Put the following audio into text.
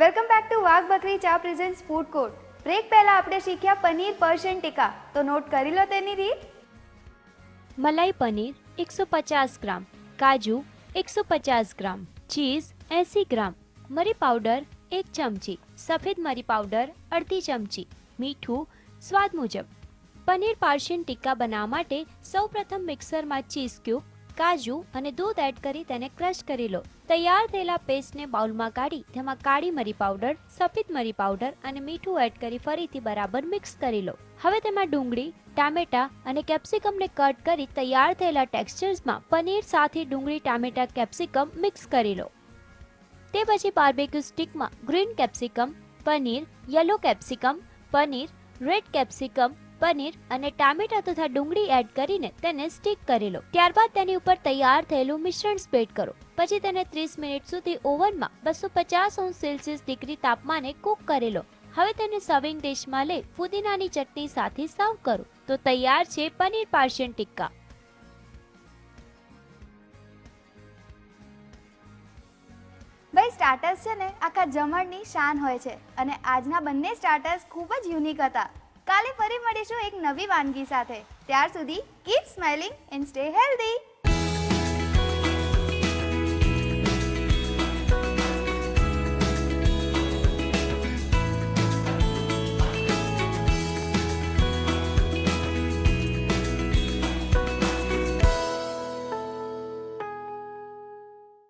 Welcome back to વાઘ બકરી ચા પ્રેઝન્ટ ફૂડ કોર્ટ. બ્રેક પહેલા આપણે શીખ્યા પનીર પર્શિયન ટીકા. તો નોટ કરી લો તેની રીત. મલાઈ પનીર એકસો પચાસ ગ્રામ, કાજુ એકસો પચાસ ગ્રામ, ચીઝ એંસી ગ્રામ, મરી પાવડર એક ચમચી, સફેદ મરી પાવડર અડધી ચમચી, મીઠું સ્વાદ મુજબ. પનીર પાર્શિયન ટીકા બનાવવા માટે સૌપ્રથમ મિક્સરમાં ચીઝ ક્યુબ કાજુ અને દૂધ એડ કરી તેને ક્રશ કરી લો. તૈયાર થયેલા પેસ્ટને બાઉલમાં કાઢી, તેમાં કાળી મરી પાવડર, સફેદ મરી પાવડર અને મીઠું એડ કરી ફરીથી બરાબર મિક્સ કરી લો. હવે તેમાં ડુંગળી, ટામેટા અને કેપ્સિકમને કટ કરી તૈયાર થયેલા ટેક્સચર્સમાં પનીર સાથે ડુંગળી, ટામેટા, કેપ્સિકમ મિક્સ કરી લો. તે પછી barbecue સ્ટિકમાં green capsicum, paneer, yellow capsicum, paneer, red capsicum paneer અને ટામેટા તથા ડુંગળી એડ કરીને તેને સ્ટીક કરી લો. ત્યારબાદ તેની ઉપર તૈયાર થયેલું મિશ્રણ સ્પ્રેડ કરો. પછી તેને ત્રીસ મિનિટ સુધી ઓવનમાં બસો પચાસ અંશ સેલ્સિયસ ડિગ્રી તાપમાને કૂક કરી લો. હવે તેને સર્વિંગ ડિશમાં લઈ ફુદીનાની ચટણી સાથે સર્વ કરો. તો તૈયાર છે પનીર પાર્શિયન ટિક્કા. ભાઈ સ્ટાર્ટર્સ છે ને, આખા જમણની શાન હોય છે અને આજના બંને સ્ટાર્ટર્સ ખૂબ જ યુનિક હતા. કાલે ફરી મળીશું એક નવી વાનગી સાથે. ત્યાર સુધી keep smiling and stay healthy